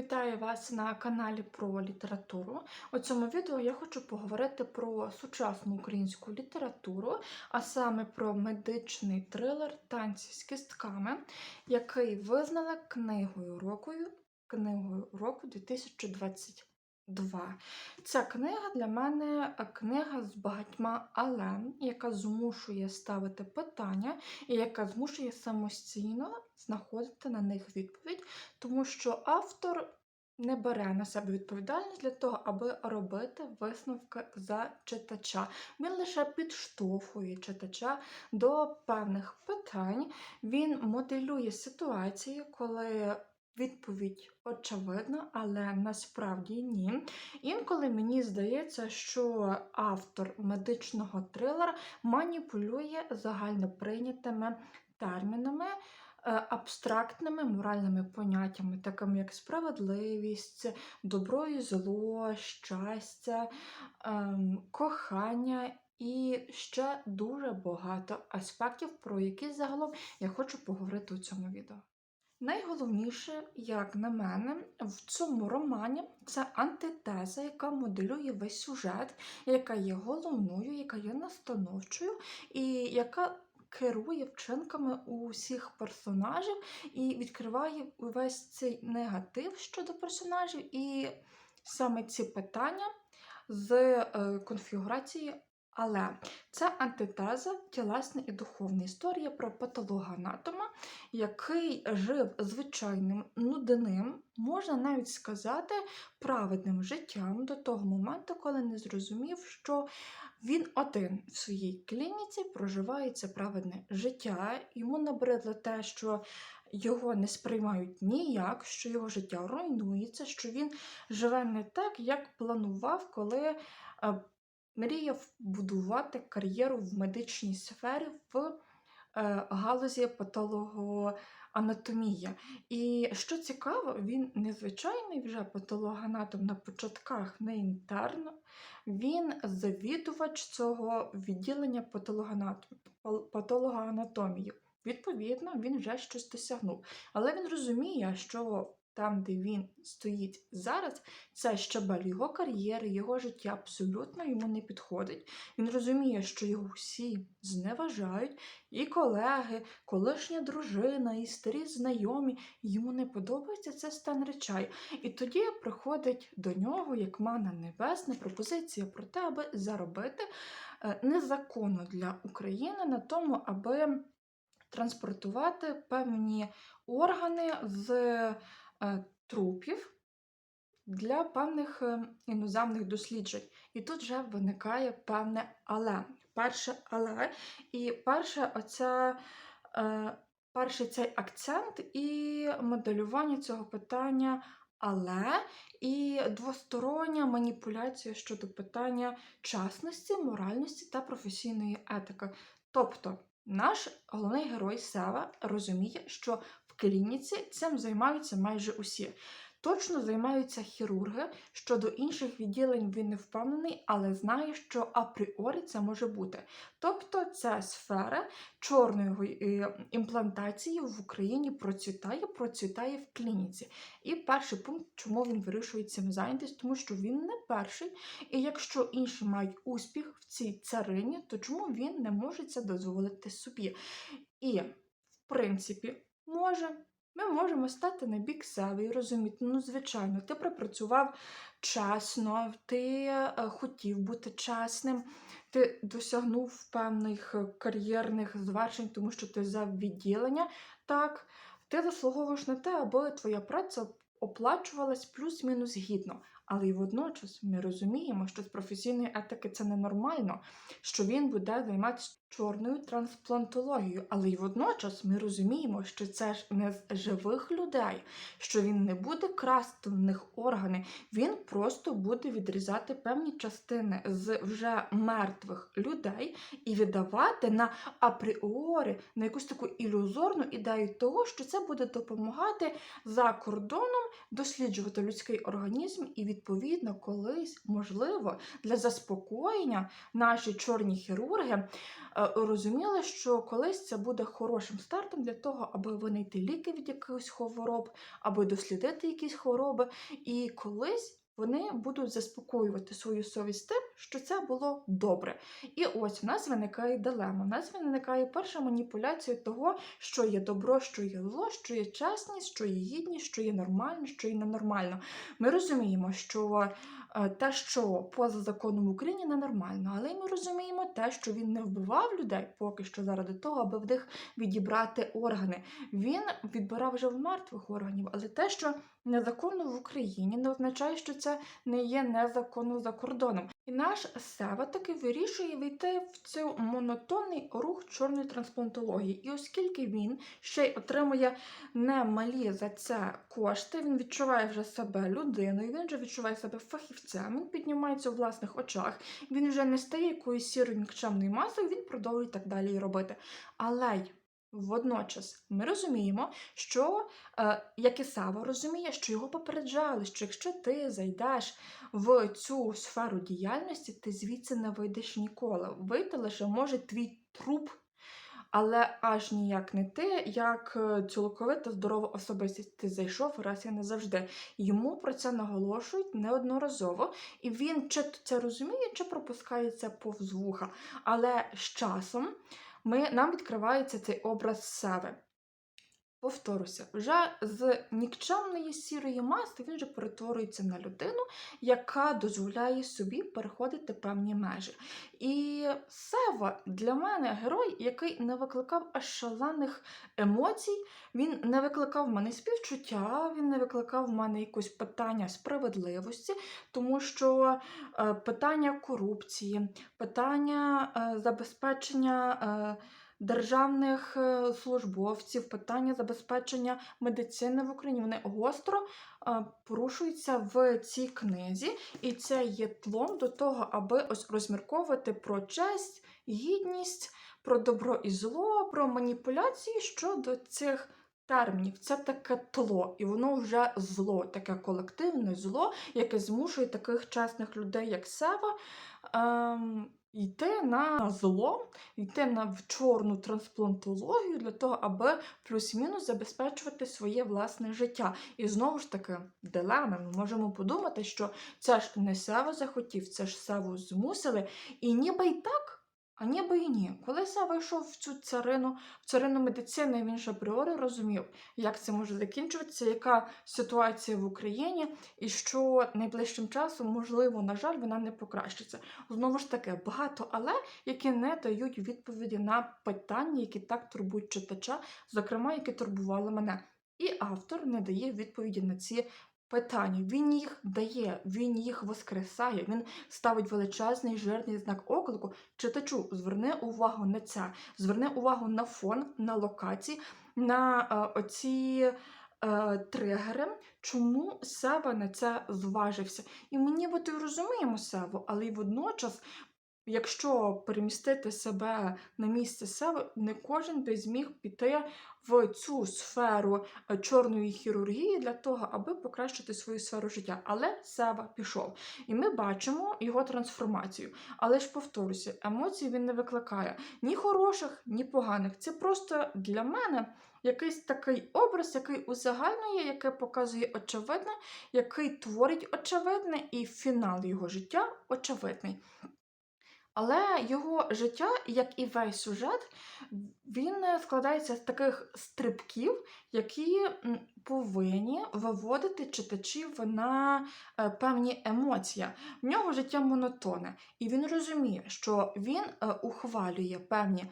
Вітаю вас на каналі про літературу. У цьому відео я хочу поговорити про сучасну українську літературу, а саме про медичний трилер Танці з кістками, який визнала книгою року, книгою року 2022. Ця книга для мене книга з багатьма але, яка змушує ставити питання і яка змушує самостійно знаходити на них відповідь, тому що автор не бере на себе відповідальність для того, аби робити висновки за читача. Він лише підштовхує читача до певних питань. Він моделює ситуації, коли відповідь очевидна, але насправді ні. Інколи мені здається, що автор медичного трилера маніпулює загально прийнятими термінами. е, Абстрактними моральними поняттями, такими як справедливість, добро і зло, щастя, ем, кохання і ще дуже багато аспектів, про які загалом я хочу поговорити у цьому відео. Найголовніше, як на мене, в цьому романі це антитеза, яка моделює весь сюжет, яка є головною, яка є настановчою, і яка керує вчинками усіх персонажів і відкриває увесь цей негатив щодо персонажів, і саме ці питання з е, конфігурації. Але це антитеза, тілесна і духовна історія про патологоанатома, який жив звичайним нудним, можна навіть сказати, праведним життям до того моменту, коли не зрозумів, що він один в своїй клініці проживає це праведне життя. Йому набридло те, що його не сприймають ніяк, що його життя руйнується, що він живе не так, як планував, коли е, мріяв будувати кар'єру в медичній сфері в е, галузі патологоанатомія. І що цікаво, він незвичайний вже патологоанатом на початках, не інтерно. Він завідувач цього відділення патологоанатомії. Відповідно, він вже щось досягнув. Але він розуміє, що там, де він стоїть зараз, це щабель його кар'єри, його життя абсолютно йому не підходить. Він розуміє, що його всі зневажають, і колеги, колишня дружина, і старі знайомі. Йому не подобається це стан речей. І тоді приходить до нього, як мана небесна, пропозиція про те, аби заробити е, незаконно для України на тому, аби транспортувати певні органи з трупів для певних е, іноземних досліджень. І тут вже виникає певне але. Перше але. І перше, оця, е, перший цей акцент і моделювання цього питання. Але і двостороння маніпуляція щодо питання чесності, моральності та професійної етики. Тобто, наш головний герой Сева розуміє, що клініці цим займаються майже усі. Точно займаються хірурги. Щодо інших відділень він не впевнений, але знає, що апріорі це може бути. Тобто ця сфера чорної е, імплантації в Україні процвітає, процвітає в клініці. І перший пункт, чому він вирішує цим зайнятися, тому що він не перший. І якщо інші мають успіх в цій царині, то чому він не може це дозволити собі? І, в принципі, може. Ми можемо стати на бік себе і розуміти, ну, звичайно, ти пропрацював чесно, ти е, хотів бути чесним, ти досягнув певних е, кар'єрних звершень, тому що ти взяв відділення. Так, ти заслуговуєш на те, аби твоя праця оплачувалась плюс-мінус гідно. Але й водночас ми розуміємо, що з професійної етики це ненормально, що він буде займатися чорною трансплантологією. Але й водночас ми розуміємо, що це ж не з живих людей, що він не буде красти в них органи, він просто буде відрізати певні частини з вже мертвих людей і віддавати на апріорі на якусь таку ілюзорну ідею того, що це буде допомагати за кордоном досліджувати людський організм і відповідно, колись, можливо, для заспокоєння наші чорні хірурги е, розуміли, що колись це буде хорошим стартом для того, аби винайти ліки від якихось хвороб, аби дослідити якісь хвороби. І колись вони будуть заспокоювати свою совість тим, що це було добре. І ось в нас виникає дилема. В нас виникає перша маніпуляція того, що є добро, що є зло, що є чесність, що є гідність, що є нормально, що є ненормально. Ми розуміємо, що е, те, що поза законом в Україні, ненормально, але й ми розуміємо те, що він не вбивав людей поки що заради того, аби в них відібрати органи. Він відбирав вже в мертвих органів, але те, що незаконно в Україні, не означає, що це не є незаконно за кордоном. І наш Сева таки вирішує війти в цей монотонний рух чорної трансплантології. І оскільки він ще й отримує немалі за це кошти, він відчуває вже себе людиною, він вже відчуває себе фахівцем, він піднімається у власних очах, він вже не стає якоюсь сірою нікчемною масою, він продовжує так далі робити. Але Водночас ми розуміємо, що е, як і Сава розуміє, що його попереджали, що якщо ти зайдеш в цю сферу діяльності, ти звідси не вийдеш ніколи. Вийти лише може твій труп, але аж ніяк не ти, як е, цілковита здорова особистість. Ти зайшов раз і назавжди. Йому про це наголошують неодноразово, і він чи це розуміє, чи пропускає це повз вуха. Але з часом ми, нам відкривається цей образ себе. Повторюся, вже з нікчемної сірої маски він вже перетворюється на людину, яка дозволяє собі переходити певні межі. І Сева для мене герой, який не викликав аж шалених емоцій, він не викликав в мене співчуття, він не викликав в мене якось питання справедливості, тому що е, питання корупції, питання е, забезпечення. Державних е, службовців, питання забезпечення медицини в Україні вони гостро е, порушуються в цій книзі, і це є тлом до того, аби ось розмірковувати про честь, гідність, про добро і зло, про маніпуляції щодо цих. Термінів це таке тло, і воно вже зло, таке колективне зло, яке змушує таких чесних людей, як Сева, ем, йти на зло, йти на в чорну трансплантологію для того, аби плюс-мінус забезпечувати своє власне життя. І знову ж таки, дилема. Ми можемо подумати, що це ж не Сево захотів, це ж Севу змусили, і ніби й так. А ніби і ні. Коли Сава йшов в цю царину, в царину медицини, він ж апріорі розумів, як це може закінчуватися, яка ситуація в Україні, і що найближчим часом, можливо, на жаль, вона не покращиться. Знову ж таки, багато але, які не дають відповіді на питання, які так турбують читача, зокрема, які турбували мене. І автор не дає відповіді на ці питання. Він їх дає, він їх воскресає, він ставить величезний жирний знак оклику. Читачу, зверни увагу на це, зверни увагу на фон, на локації, на е, оці. е, Тригери, чому Сева на це зважився. І ми ніби розуміємо Севу, але й водночас, якщо перемістити себе на місце Севи, не кожен би зміг піти в цю сферу е, чорної хірургії для того, аби покращити свою сферу життя. Але Сева пішов. І ми бачимо його трансформацію. Але ж повторюся, емоцій він не викликає ні хороших, ні поганих. Це просто для мене. Якийсь такий образ, який узагальнює, який показує очевидне, який творить очевидне, і фінал його життя очевидний. Але його життя, як і весь сюжет, він е, складається з таких стрибків, які повинні виводити читачів на е, певні емоції. В нього життя монотонне, і він розуміє, що він е, ухвалює певні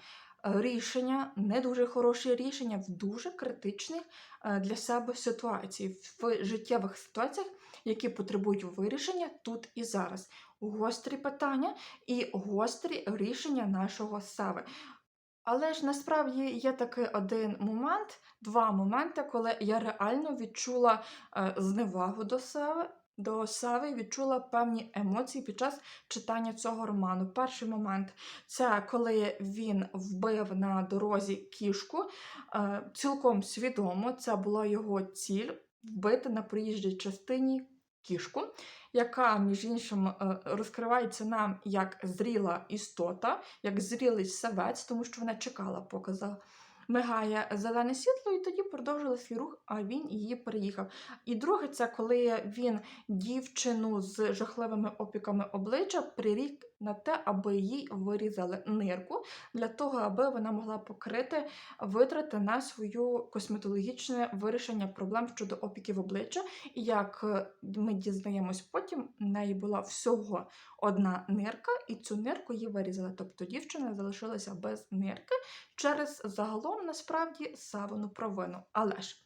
рішення, не дуже хороші рішення в дуже критичних для себе ситуації, в життєвих ситуаціях, які потребують вирішення тут і зараз. Гострі питання і гострі рішення нашого Сави. Але ж насправді є такий один момент, два моменти, коли я реально відчула е, зневагу до Сави, до Сави, відчула певні емоції під час читання цього роману. Перший момент це коли він вбив на дорозі кішку, е, цілком свідомо, це була його ціль вбити на проїжджій частині кішку, яка, між іншим, е, розкривається нам як зріла істота, як зрілий савець, тому що вона чекала, поки замигає зелене світло, і тоді продовжила свій рух, а він її переїхав. І друге, це коли він дівчину з жахливими опіками обличчя прирік на те, аби їй вирізали нирку, для того, аби вона могла покрити витрати на свою косметологічне вирішення проблем щодо опіків обличчя. І як е, ми дізнаємось потім, в неї була всього одна нирка, і цю нирку їй вирізали. Тобто дівчина залишилася без нирки через загалом насправді савину провину. Але ж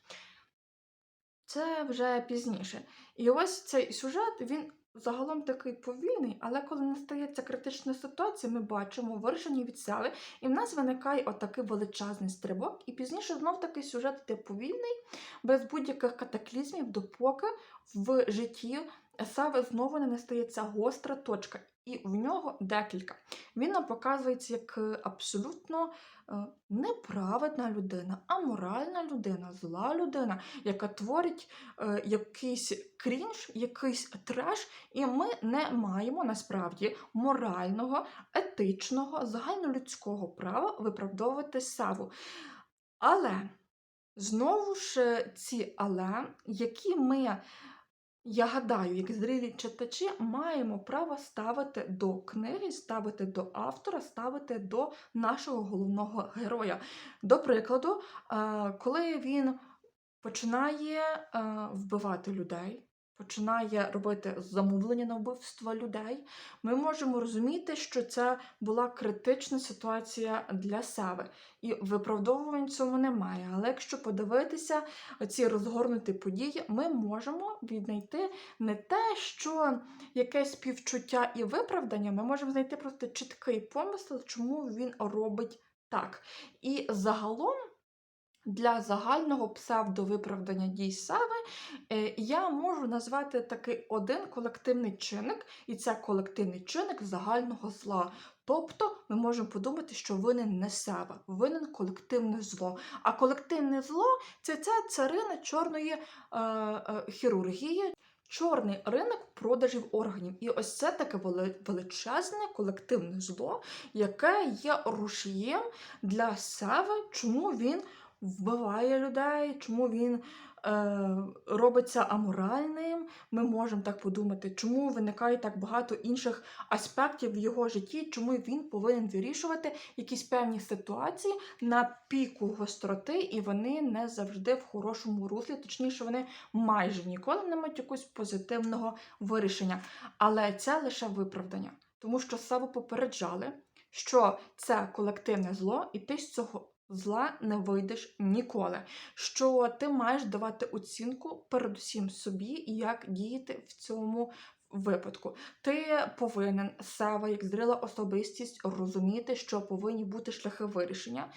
це вже пізніше. І ось цей сюжет він загалом такий повільний, але коли настається критична ситуація, ми бачимо вирішення відсяви, і в нас виникає отакий величезний стрибок, і пізніше знов такий сюжет йде повільний, без будь-яких катаклізмів, допоки в житті Сави знову не настається гостра точка, і в нього декілька. Він нам показується як е, абсолютно е, неправедна людина, аморальна людина, зла людина, яка творить е, якийсь крінж, якийсь треш, і ми не маємо насправді морального, етичного, загальнолюдського права виправдовувати Саву. Але знову ж ці але, які ми. Я гадаю, як зрілі читачі маємо право ставити до книги, ставити до автора, ставити до нашого головного героя. До прикладу, е, коли він починає е, вбивати людей, починає робити замовлення на вбивство людей, ми можемо розуміти, що це була критична ситуація для себе. І виправдовувань цьому немає. Але якщо подивитися ці розгорнуті події, ми можемо віднайти не те, що якесь співчуття і виправдання, ми можемо знайти просто чіткий помисел, чому він робить так. І загалом. Для загального псевдовиправдання дій Сави е, я можу назвати такий один колективний чинник, і це колективний чинник загального зла. Тобто ми можемо подумати, що винен не Сава, винен колективне зло. А колективне зло це ця царина чорної е, е, хірургії. Чорний ринок продажів органів. І ось це таке величезне колективне зло, яке є рушієм для Сави, чому він вбиває людей, чому він е, робиться аморальним. Ми можемо так подумати, чому виникає так багато інших аспектів в його житті, чому він повинен вирішувати якісь певні ситуації на піку гостроти, і вони не завжди в хорошому руслі, точніше, вони майже ніколи не мають якогось позитивного вирішення. Але це лише виправдання, тому що Саву попереджали, що це колективне зло, і ти з цього зла не вийдеш ніколи. Що ти маєш давати оцінку передусім собі, як діяти в цьому випадку. Ти повинен себе, як зріла особистість, розуміти, що повинні бути шляхи вирішення.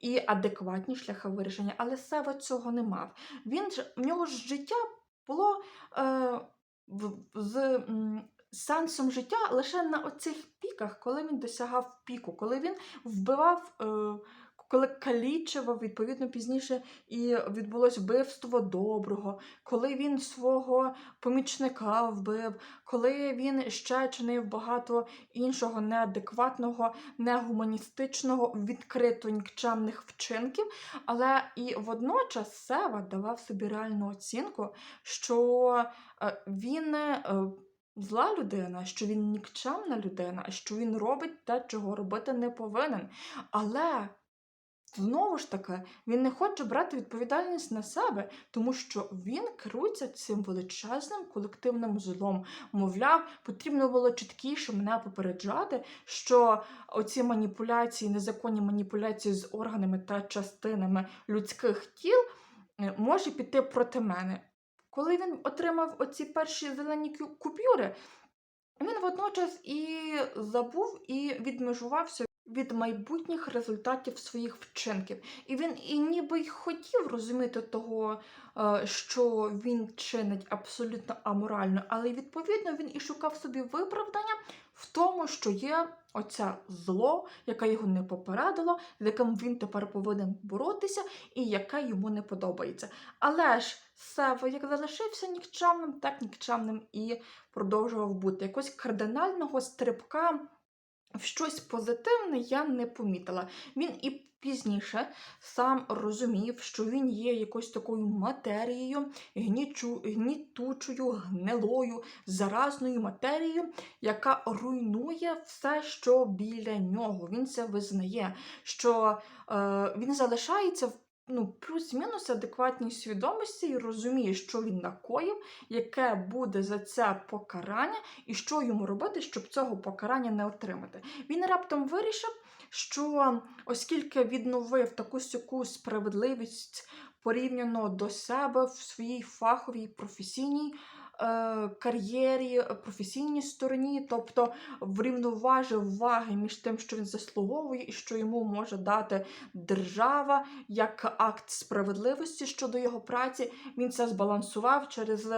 І адекватні шляхи вирішення, але Сева цього не мав. Він ж в нього ж життя було е, з сенсом життя лише на оцих піках, коли він досягав піку, коли він вбивав. Е, коли калічив, відповідно, пізніше і відбулось вбивство доброго, коли він свого помічника вбив, коли він ще чинив багато іншого неадекватного, негуманістичного, відкрито нікчемних вчинків, але і водночас Сева давав собі реальну оцінку, що е, він. е, Зла людина, що він нікчемна людина, що він робить те, чого робити не повинен. Але Знову ж таки, він не хоче брати відповідальність на себе, тому що він керується цим величезним колективним злом. Мовляв, потрібно було чіткіше мене попереджати, що оці маніпуляції, незаконні маніпуляції з органами та частинами людських тіл е, може піти проти мене. Коли він отримав оці перші зелені купюри, він водночас і забув і відмежувався від майбутніх результатів своїх вчинків. І він і ніби й хотів розуміти того, е, що він чинить абсолютно аморально, але відповідно він і шукав собі виправдання в тому, що є оце зло, яке його не попередило, з яким він тепер повинен боротися, і яке йому не подобається. Але ж Сева як залишився нікчемним, так нікчемним і продовжував бути. Якось кардинального стрибка в щось позитивне я не помітила. Він і пізніше сам розумів, що він є якоюсь такою матерією, гнічу, гнітучою, гнилою, заразною матерією, яка руйнує все, що біля нього. Він це визнає, що е, він залишається в ну, плюс-мінус адекватній свідомості і розуміє, що він накоїв, яке буде за це покарання, і що йому робити, щоб цього покарання не отримати. Він раптом вирішив, що оскільки відновив таку сяку справедливість порівняно до себе в своїй фаховій професійній кар'єрі, е, професійній стороні, тобто врівноважив ваги між тим, що він заслуговує, і що йому може дати держава як акт справедливості щодо його праці. Він це збалансував через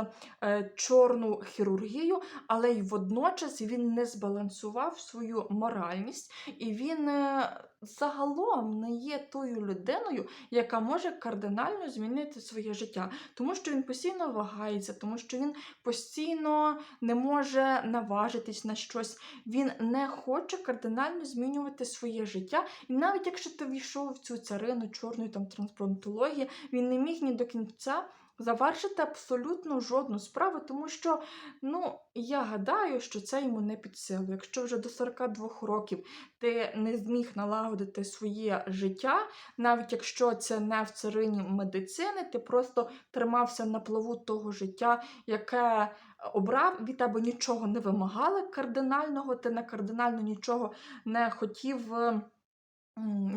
е, чорну хірургію, але й водночас він не збалансував свою моральність, і він е, загалом не є тою людиною, яка може кардинально змінити своє життя, тому що він постійно вагається, тому що він постійно не може наважитись на щось. Він не хоче кардинально змінювати своє життя. І навіть якщо ти війшов в цю царину чорної там трансплантології, він не міг ні до кінця. Завершити абсолютно жодну справу, тому що, ну, я гадаю, що це йому не під силу. Якщо вже до 42 років ти не зміг налагодити своє життя, навіть якщо це не в царині медицини, ти просто тримався на плаву того життя, яке обрав, від тебе нічого не вимагали кардинального, ти на кардинально нічого не хотів.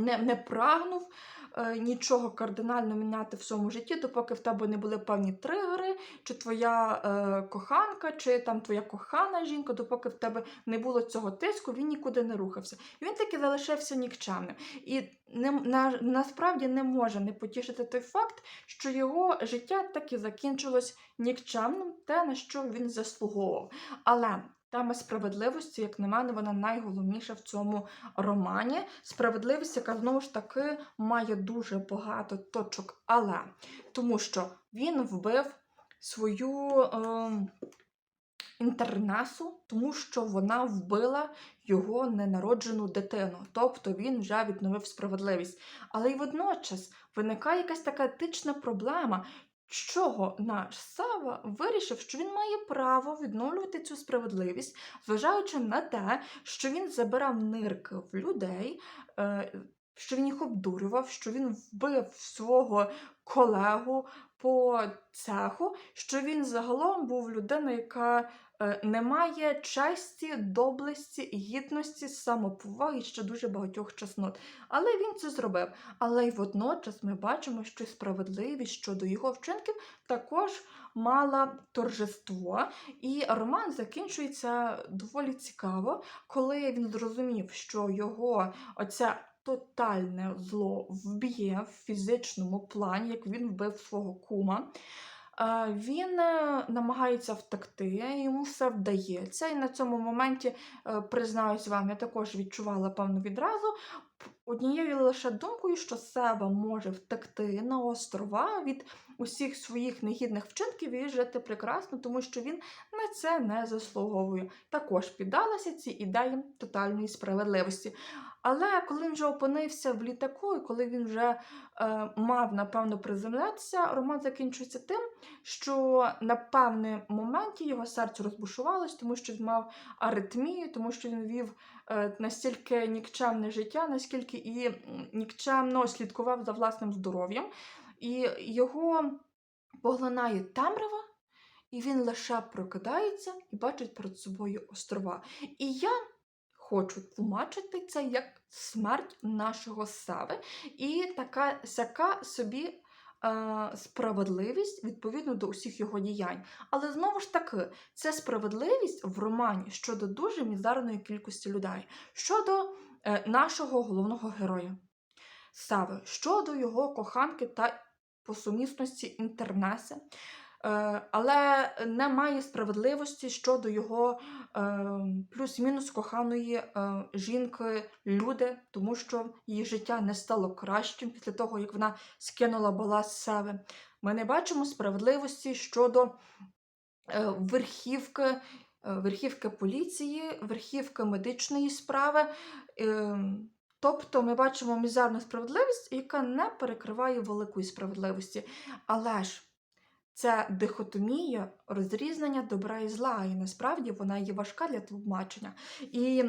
Не, не прагнув е, нічого кардинально міняти в своєму житті, допоки в тебе не були певні тригери, чи твоя е, коханка, чи там твоя кохана жінка, допоки в тебе не було цього тиску, він нікуди не рухався. Він таки залишився нікчемним. І не, на, насправді не може не потішити той факт, що його життя таки закінчилось нікчемним, те, на що він заслуговував. Але Тема справедливості, як на мене, вона найголовніша в цьому романі. Справедливість, яка знову ж таки має дуже багато точок, але тому що він вбив свою е, інтернесу, тому що вона вбила його ненароджену дитину. Тобто він вже відновив справедливість. Але й водночас виникає якась така етична проблема. Чого наш Сава вирішив, що він має право відновлювати цю справедливість, зважаючи на те, що він забирав нирки в людей, е, що він їх обдурював, що він вбив свого колегу по цеху, що він загалом був людиною, яка е, не має честі, доблесті, гідності, самоповаги ще дуже багатьох чеснот. Але він це зробив. Але й водночас ми бачимо, що справедливість щодо його вчинків також мала торжество. І роман закінчується доволі цікаво, коли він зрозумів, що його оця. Тотальне зло вб'є в фізичному плані, як він вбив свого кума. Е, Він е, намагається втекти, йому все вдається. І на цьому моменті, е, признаюсь вам, я також відчувала певну відразу однією лише думкою, що Сева може втекти на острова від усіх своїх негідних вчинків і жити прекрасно, тому що він на це не заслуговує. Також піддалася цій ідеї тотальної справедливості. Але коли він вже опинився в літаку, і коли він вже е, мав, напевно, приземлятися, роман закінчується тим, що на певний моменті його серце розбушувалось, тому що він мав аритмію, тому що він вів е, настільки нікчемне життя, наскільки і нікчемно слідкував за власним здоров'ям, і його поглинає темрява. І він лише прокидається і бачить перед собою острова. І я хочу тлумачити це як смерть нашого Сави і така сяка собі е, справедливість відповідно до усіх його діянь. Але знову ж таки, це справедливість в романі щодо дуже мізерної кількості людей, щодо е, нашого головного героя Сави щодо його коханки та по сумісності інтернеси. Е, але немає справедливості щодо його е, плюс-мінус коханої е, жінки Люди, тому що її життя не стало кращим після того, як вона скинула баласт з себе. Ми не бачимо справедливості щодо верхівки, верхівки поліції, верхівки медичної справи. Тобто ми бачимо мізерну справедливість, яка не перекриває великої справедливості. Але ж це дихотомія розрізнення добра і зла, і насправді вона є важка для тлумачення. І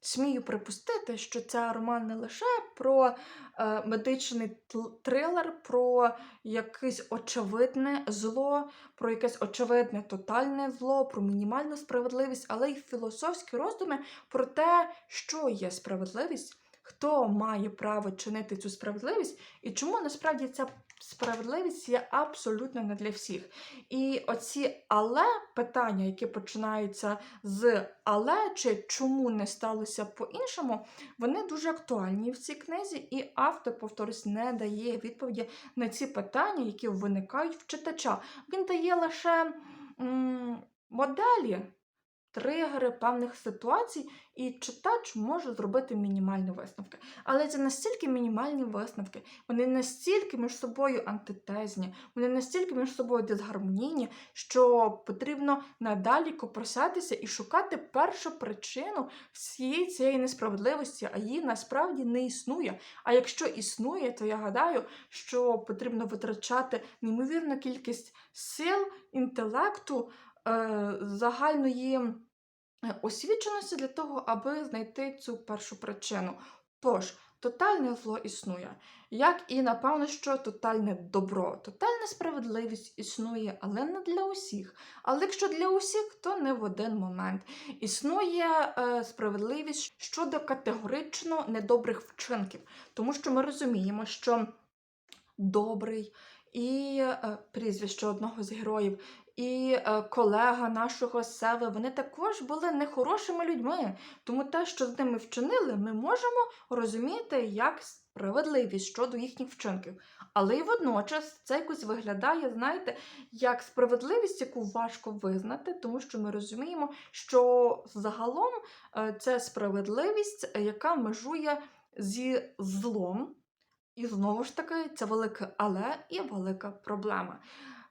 смію припустити, що це роман не лише про е, медичний трилер, про якесь очевидне зло, про якесь очевидне тотальне зло, про мінімальну справедливість, але й філософські роздуми про те, що є справедливість. Хто має право чинити цю справедливість, і чому насправді ця справедливість є абсолютно не для всіх. І оці але питання, які починаються з але чи чому не сталося по-іншому, вони дуже актуальні в цій книзі, і автор, повторюсь, не дає відповіді на ці питання, які виникають в читача. Він дає лише м, моделі. Тригери певних ситуацій, і читач може зробити мінімальні висновки. Але це настільки мінімальні висновки, вони настільки між собою антитезні, вони настільки між собою дисгармонійні, що потрібно надалі копросатися і шукати першу причину всієї цієї несправедливості, а її насправді не існує. А якщо існує, то я гадаю, що потрібно витрачати неймовірну кількість сил, інтелекту, е, загальної освіченості для того, аби знайти цю першу причину. Тож, тотальне зло існує, як і напевно, що тотальне добро, тотальна справедливість існує, але не для усіх. Але якщо для усіх, то не в один момент. Існує е, справедливість щодо категорично недобрих вчинків, тому що ми розуміємо, що добрий і е, прізвище одного з героїв, і е, колега нашого Севи, вони також були нехорошими людьми. Тому те, що з ними вчинили, ми можемо розуміти як справедливість щодо їхніх вчинків. Але й водночас це якось виглядає, знаєте, як справедливість, яку важко визнати, тому що ми розуміємо, що загалом е, це справедливість, е, яка межує зі злом. І знову ж таки, це велике але і велика проблема.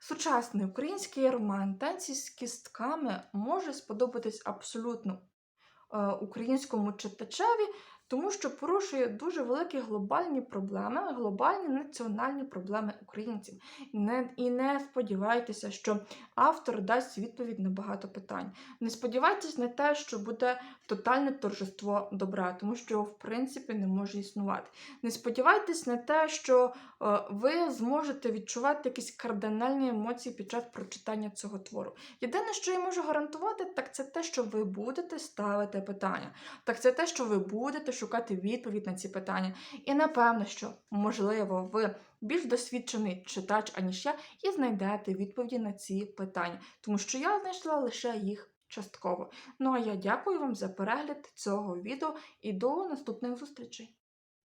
Сучасний український роман танці з кістками може сподобатись абсолютно е, українському читачеві, тому що порушує дуже великі глобальні проблеми, глобальні національні проблеми українців. І не, і не сподівайтеся, що автор дасть відповідь на багато питань. Не сподівайтесь на те, що буде тотальне торжество добра, тому що в принципі не може існувати. Не сподівайтесь на те, що е, ви зможете відчувати якісь кардинальні емоції під час прочитання цього твору. Єдине, що я можу гарантувати, так це те, що ви будете ставити питання. Так це те, що ви будете шукати відповідь на ці питання. І напевно, що, можливо, ви більш досвідчений читач, аніж я, і знайдете відповіді на ці питання, тому що я знайшла лише їх частково. Ну а я дякую вам за перегляд цього відео і до наступних зустрічей.